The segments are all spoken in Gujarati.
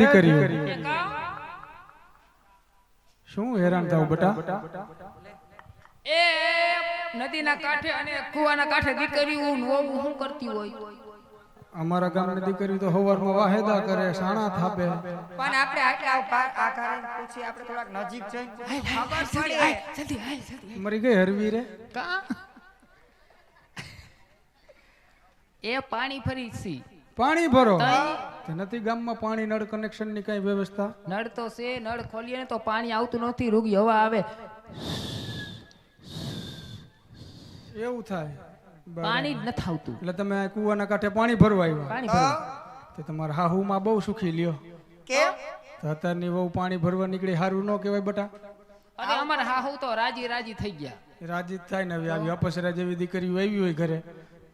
દીકરીઓ શું હેરાન થાવ બેટા? એ નદીના કાંઠે અને કુવાના કાંઠે દીકરીઓ ને શું કરતી હોય? અમારા ગામની દીકરી તો હવારમાં વાહેદા કરે સાણા થાપે. પણ આપણે આટલા આ કારણ પૂછી આપણે થોડાક નજીક જઈને ખબર પડે. મરી ગઈ હરવી રે? કા? એ પાણી ફરી સી પાણી ભરો. તઈ. નથી ગામમાં પાણી નળ કનેક્શનની કઈ વ્યવસ્થા? નળ તો છે નળ ખોલીએ ને તો પાણી આવતું નથી રૂગી હવા આવે. એવું થાય. પાણી જ નથી આવતું. એટલે તમે કુવાના કાંઠે પાણી ભરવા આવ્યા? પાણી ભરવા. તે તમારા હાહુમાં બહુ સુખી લ્યો. કેમ? તો અત્યારની વહુ પાણી ભરવા નીકળી સારું ન કહેવાય બટા. અરે અમારા હાહુ તો રાજી રાજી થઈ ગયા. રાજી જ થાય ને આવી અપસરા જેવી દીકરીઓ આવી હોય ઘરે.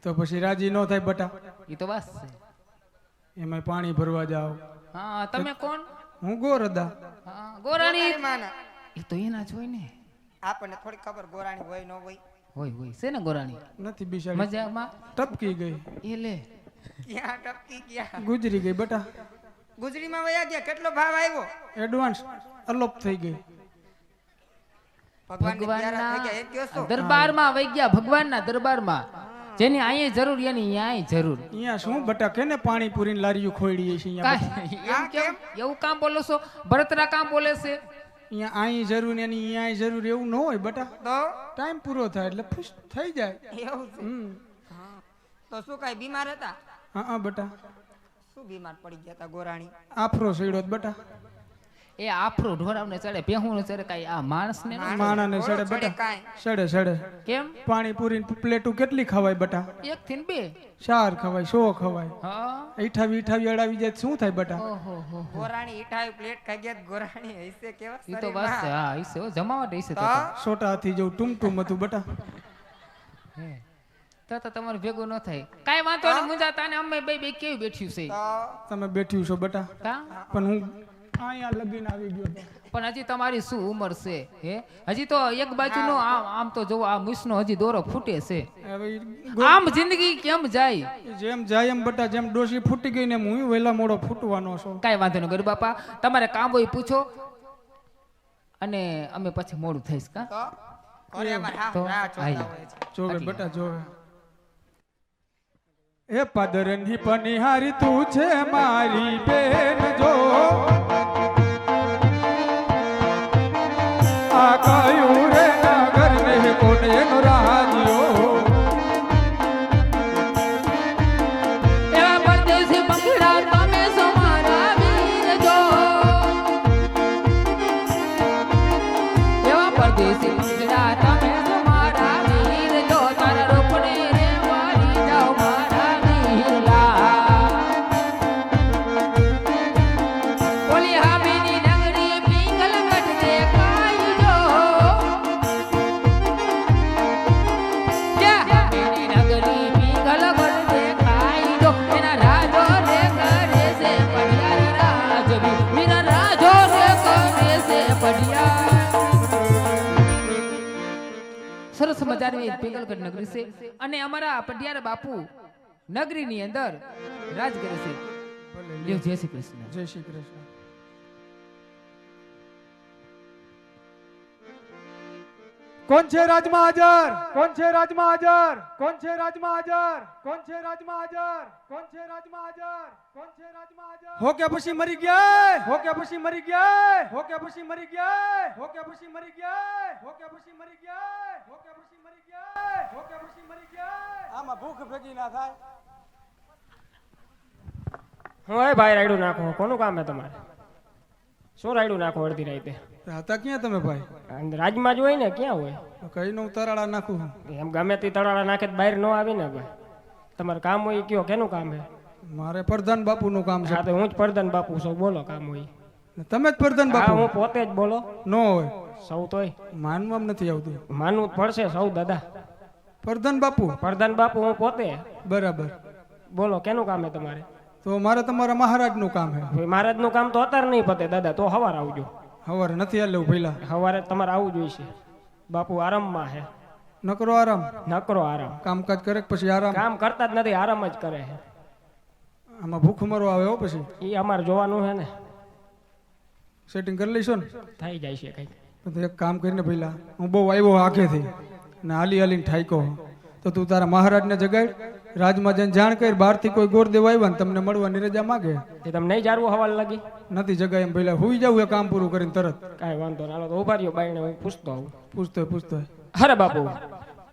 તો પછી રાજી ન થાય બટા. એ તો બસ છે. એમાં પાણી ભરવા જાવ હા તમે કોણ? હું ગોરદા હા ગોરાણી. માના. એ તો એના જ હોય ને. આપણને થોડી ખબર ગોરાણી હોય ન હોય. હોય હોય. છે ને ગોરાણી? નથી બિચારી. મજામાં? ટપકી ગઈ. એ લે. ક્યાં ટપકી ગયા? ગુજરી ગઈ બટા. ગુજરીમાં વયા ગયા કેટલો ભાવ આવ્યો? એડવાન્સ અલોપ થઈ ગઈ. ભગવાનના દરબારમાં વઈ ગયા ભગવાનના દરબારમાં. જેની અહીંયા જરૂર એની અહીંયા જરૂર. અહીંયા શું બટા ને પાણી પૂરીને લારીયું ખોઈડીએ છે અહીંયા એમ કેમ? એવું કામ બોલો છો? ભરતરા કામ બોલે છે. અહીંયા અહીં જરૂર ને એની અહીંયા જરૂર એવું ન હોય બટા તો? ટાઈમ પૂરો થાય એટલે ખુશ થઈ જાય. એવું છે? હમ. તો શું કઈ બીમાર હતા? હા હા બટા. શું બીમાર પડી ગયા હતા ગોરાણી? આફરો સડ્યો જ બટા. એ આફરો ઢોરાવને ચડે ભેહું ચડે કાંઈ આ માણસને ન ચડે. માણાને સડે ચડે બટા. કાંઈ. સડે સડે કેમ? પાણી પૂરીને પ્લેટું કેટલી ખવાય બટા? એક થી ને બે? ચાર ખવાય સો ખવાય. હા. ઈઠાવી ઈઠાવી અડાવી જાય શું થાય બટા? ઓહો ગોરાણી ઈઠાવી પ્લેટ ખાઈ ગયા ગોરાણી હશે કેવા ઈ તો બસ. હા હશે ઓ જમાવટ હૈસે તો છોટા હાથી જેવું ટૂમટૂમ હતું બટા. હે. તો તો તમારું ભેગું ન થાય. કાઈ વાંધો નહીં મુંજા ને અમે બે બે કેવું બેઠ્યું છે? તમે બેઠ્યું છો બટા. પણ હું અહીંયા લગીને આવી ગયો. પણ હજી તમારી શું ઉંમર છે હે? હજી તો એક બાજુનો આમ આમ તો જો આ મુસનો હજી દોરો ફૂટે છે. આમ જિંદગી કેમ જાય? જેમ જાય એમ બટા જેમ ડોસી ફૂટી ગઈ ને હું વેલા મોડો ફૂટવાનો છું. કાંઈ વાંધો નહીં ગરીબ બાપા. તમારે કામ હોય પૂછો. અને અમે પછી મોડું થઈશ કા? જોવે બટા જોવે. એ પદરની પનિહારી તું છે મારી બેન જો. એવા નગરી છે. અને અમારા પડિયાર બાપુ નગરીની અંદર રાજ કરે છે. જય શ્રી કૃષ્ણ. જય શ્રી કૃષ્ણ. કોણ છે રાજમાં હાજર? કોણ છે રાજમાં હાજર? કોણ છે રાજમાં હાજર? કોણ છે રાજમાં હાજર? કોણ છે રાજમાં હાજર? કોણ છે રાજમાં હાજર? હો કે પછી મરી ગયા? હો કે પછી મરી ગયા? હો કે પછી મરી ગયા? હો કે પછી મરી ગયા? હો કે પછી મરી ગયા? હો કે પછી મરી ગયા? હો કે પછી મરી ગયા? આમાં ભૂખ ભેગી ના થાય. હું ભાઈ રાયડું નાખો. કોનું કામ હે તમારે? શું રાયડું નાખો અડધી રાતે? હતા ક્યાં તમે ભાઈ? રાજમાં જ હોય ને ક્યાં હોય? કઈ નું તરાળા નાખું એમ ગમે તે તરાળા નાખે બહાર ન આવી ને ભાઈ. તમારે કામ હોય કયો કેનું કામ હે? મારે પ્રધાન બાપુ નું કામ છે. હું જ પ્રધાન બાપુ છું બોલો કામ હોય. તમે જ પ્રધાન બાપુ? હું પોતે જ બોલો. નો હોય. સૌ તોય. માનવામાં નથી આવતું. માનવું પડશે સૌ દાદા. પ્રધાન બાપુ? પ્રધાન બાપુ હું પોતે. બરાબર. બોલો કેનું કામ છે તમારે? તો મારે તમારા મહારાજનું કામ છે મહારાજ મહારાજનું કામ તો અત્યારે નહીં પતે દાદા તો હવાર આવજો. હવારે નથી હાલે પેલા હવારે તમારે આવવું જોઈશે. બાપુ આરામમાં હે. નકરો આરામ? નકરો આરામ. કામકાજ કરે પછી આરામ? કામ કરતા જ નથી આરામ જ કરે છે આમાં ભૂખ મરો આવે હો પછી? એ અમારે જોવાનું છે ને. સેટિંગ કરી લઈશું ને? થઈ જાય છે કઈ તો એક કામ કરીને પેલા હું બહુ આવ્યો આખેથી ને હાલી હાલીને ઠાઈકો તો તું તારા મહારાજને જગાડ. રાજમાં જઈને જાણ કરી બહારથી કોઈ ગોર દેવા આવ્યા ને તમને મળવાની રજા માગે? તે તમને નહીં જારવું હવાલ લાગી? નથી જગાય એમ પેલા હુઈ જવું એ કામ પૂરું કરીને તરત. કાંઈ વાંધો ના હાલો તો ઊભા રહ્યો બાઈને હું પૂછતો આવું. પૂછતો હોય, પૂછતો હોય. અરે બાપુ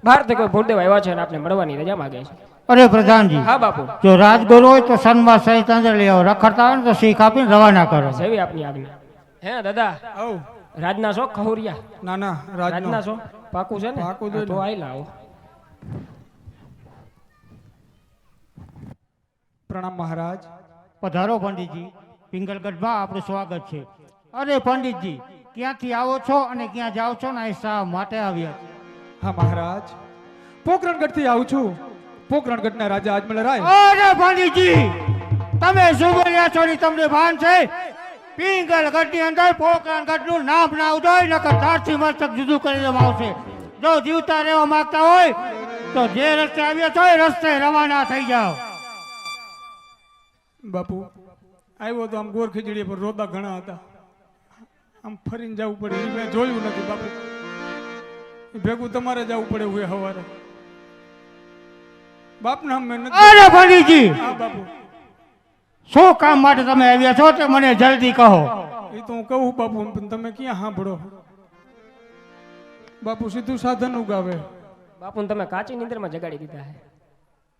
બહારથી કોઈ ભૂલદેવ આવ્યા છે ને આપને મળવાની રજા માગે છે? અરે પ્રધાનજી હા બાપુ. જો રાજગુરુ હોય તો સન્મા સહિત અંદર લઈ આવો. રખડતા હોય ને તો શીખ આપીને રવાના કરો. જેવી આપની આજ્ઞા. હે દાદા આવ. રાજના છો ખહુરિયા? ના ના રાજના. છો? પાકું છે ને? પાકું તો આઈ લાવો પ્રણામ મહારાજ. પધારો પંડિતજી. પિંગલગઢમાં આપણું સ્વાગત છે. અરે પંડિતજી ક્યાંથી આવો છો અને ક્યાં જાઓ છો ને શા માટે આવ્યા હા મહારાજ. પોકરણગઢથી આવું છું. પોકરણગઢ ના રાજા આજમલ રાય. અરે પંડિતજી તમે શું બોલ્યા છો ની તમને ભાન છે? પિંગલગઢની અંદર પોકરણગઢનું નામ ના ઉદય નકર તારથી મસ્તક જુદું કરી દેવામાં આવશે. જો જીવતા રહેવા માંગતા હોય તો જે રસ્તે આવ્યા છો એ રસ્તે રવાના થઈ જાઓ. બાપુ આવ્યો તો આમ ગોર ખીચડી પર રોદા ઘણા હતા. આમ ફરીને જવું પડે એ મેં જોયું નથી બાપુ. ભેગું તમારે જવું પડે હોય સવારે બાપના મેં અરે પંડિતજી હા બાપુ. શું કામ માટે તમે આવ્યા છો તે મને જલ્દી કહો. એ તો હું કહું બાપુ પણ તમે ક્યાં સાંભળો? બાપુ સીધું સાધન ઉગાવે. બાપુને તમે કાચી નિંદરમાં જગાડી દીધા છે